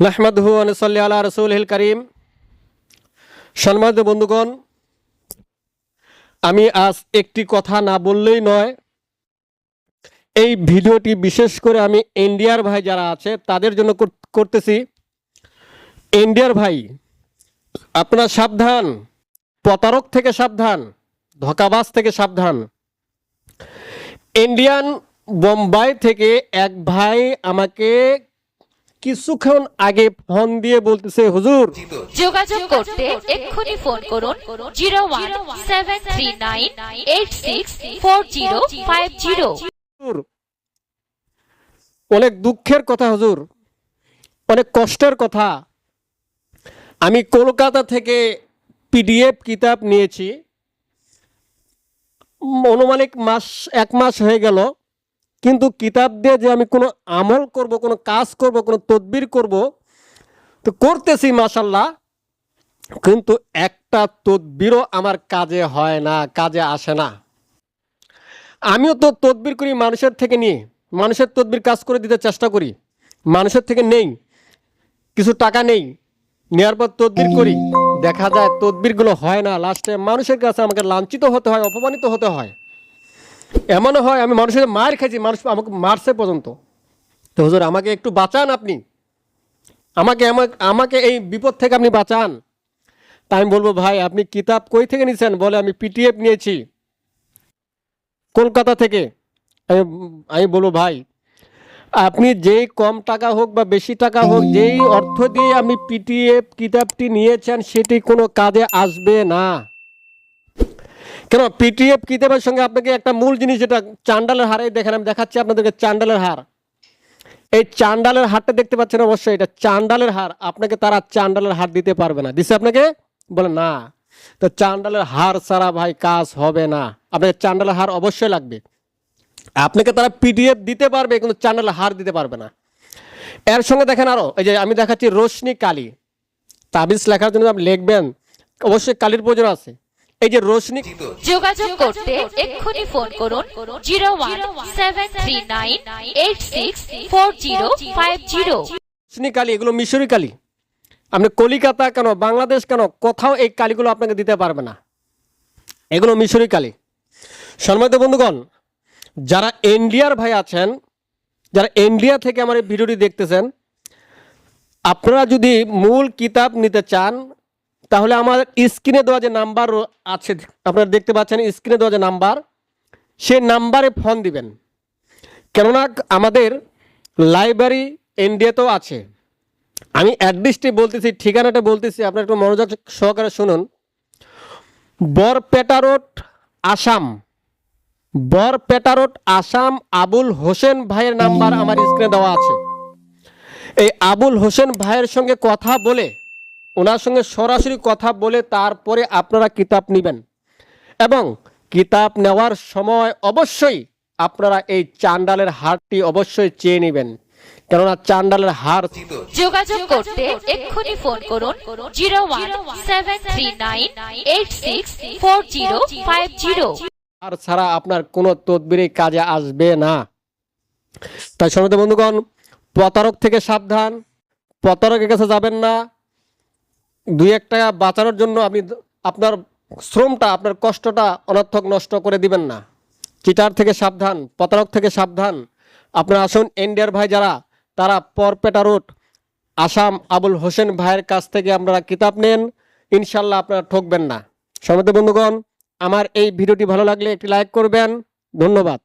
নাহমাদহু আনসল্লি আলা রসুল হিল করিম। সম্মানিত বন্ধুগণ, আমি আজ একটি কথা না বললেই নয়, এই ভিডিওটি বিশেষ করে আমি ইন্ডিয়ার ভাই যারা আছে, তাদের জন্য করতেছি। ইন্ডিয়ার ভাই, আপনার সাবধান, প্রতারক থেকে সাবধান, ধোকাবাজ থেকে সাবধান। ইন্ডিয়ান বোম্বাই থেকে এক ভাই আমাকে কিছুক্ষণ আগে ফোন দিয়ে বলতেছে হুজুর যোগাযোগ করতে এক্ষুনি ফোন করুন zero one seven three nine eight six four zero five zero. অনেক দুঃখের কথা হুজুর অনেক কষ্টের কথা। আমি কলকাতা থেকে পিডিএফ কিতাব নিয়েছি। অনুমানিক মাস এক মাস হয়ে গেল। কিন্তু কিতাব দিয়ে যে আমি কোনো আমল করব, কোনো কাজ করব, কোনো তদবির করব, তো করতেছি মাসাল্লাহ কিন্তু একটা তদবিরও আমার কাজে হয় না, কাজে আসে না। আমিও তো তদবির করি মানুষের থেকে নিয়ে, মানুষের তদবির কাজ করে দিতে চেষ্টা করি, মানুষের থেকে নেই, কিছু টাকা নেই নেওয়ার পর তদবির করি, দেখা যায় তদবিরগুলো হয় না, লাস্টে মানুষের কাছে আমাকে লাঞ্ছিত হতে হয়, অপমানিত হতে হয়। এমনও হয়, আমি মানুষের মার খেয়েছি মানুষ আমাকে মারছে পর্যন্ত। তো হুজুর, আমাকে একটু বাঁচান আপনি। আমাকে আমাকে এই বিপদ থেকে আপনি বাঁচান। তাই আমি বলব, ভাই, আপনি কিতাব কই থেকে নিয়েছেন বলে, আমি পিটিএফ নিয়েছি। কলকাতা থেকে। আমি আমি বলব, ভাই, আপনি যেই কম টাকা হোক বা বেশি টাকা হোক, যেই অর্থ দিয়ে আপনি পিটিএফ কিতাবটি নিয়েছেন, সেটি কোনো কাজে আসবে না। কেন পিটিএফ কিতাবের সঙ্গে আপনাকে একটা মূল জিনিস যেটা চান্ডালের হার দেখেন আমি দেখাচ্ছি আপনাদেরকে চান্ডালের হার। এই চান্ডালের হারটা দেখতে পাচ্ছেন অবশ্যই, এটা চান্ডালের হার, আপনাকে তারা চান্ডালের হার দিতে পারবে না। দিছে আপনাকে? বলে না। তো চান্ডালের হার ছাড়া ভাই কাজ হবে না। আপনাকে চান্ডালের হার অবশ্যই লাগবে। আপনাকে তারা পিডিএফ দিতে পারবে, কিন্তু চান্ডালের হার দিতে পারবে না। এর সঙ্গে দেখেন আরও, এই যে আমি দেখাচ্ছি রোশনি কালি। তাবিজ লেখার জন্য আপনি লিখবেন। অবশ্যই কালির প্রয়োজন আছে। এই যে রোশনি যোগাযোগ করতে এক্ষুনি ফোন করুন zero one seven three nine eight six four zero five zero. Roshni কালি এগুলো মিশরি কালি। আপনি কলিকাতা কেন বাংলাদেশ কেন কোথাও এই কালিগুলো আপনাকে দিতে পারবে না। এগুলো মিশরি কালি। সম্মানিত বন্ধুগণ যারা ইন্ডিয়ার ভাই আছেন যারা ইন্ডিয়া থেকে আমার এই ভিডিওটি দেখতেছেন আপনারা যদি মূল কিতাব নিতে চান তাহলে আমার স্ক্রিনে দেওয়া যে নাম্বার আছে, আপনারা দেখতে পাচ্ছেন স্ক্রিনে দেওয়া যে নাম্বার সেই নাম্বারে ফোন দিবেন। কেননা আমাদের লাইব্রেরি ইন্ডিয়াতেও আছে। আমি অ্যাড্রেসটি বলতেছি, ঠিকানাটা বলতেছি, আপনার একটু মনোযোগ সহকারে শুনুন। বরপেটা রোড, আসাম। বরপেটা রোড, আসাম, আবুল হোসেন ভাইয়ের নাম্বার আমার স্ক্রিনে দেওয়া আছে। এই আবুল হোসেন ভাইয়ের সঙ্গে কথা বলে ওনার সঙ্গে সরাসরি কথা বলে তারপরে আপনারা কিতাব নেবেন। এবং কিতাব নেওয়ার সময় অবশ্যই আপনারা এই চান্ডালের হারটি অবশ্যই চেয়ে নেবেন। কেননা চান্ডালের হার যোগাযোগ করতে এক্ষুনি ফোন করুন zero one seven three nine eight six four zero five zero. আর ছাড়া আপনার কোনো তদবিরে কাজে আসবে না। তাই সমিত বন্ধুগণ প্রতারক থেকে সাবধান। প্রতারকের কাছে যাবেন না। দুই এক টাকা বাঁচানোর জন্য আপনি আপনার শ্রমটা, আপনার কষ্টটা অনর্থক নষ্ট করে দিবেন না। চিটার থেকে সাবধান, প্রতারক থেকে সাবধান। আপনার আসুন ইন্ডিয়ার ভাই যারা, তারা পরপেটা রোড, আসাম আবুল হোসেন ভাইয়ের কাছ থেকে আপনারা কিতাব নেন। ইনশাল্লাহ আপনারা ঠকবেন না। সমিত বন্ধুগণ, আমার এই ভিডিওটি ভালো লাগলে একটি লাইক করবেন। ধন্যবাদ।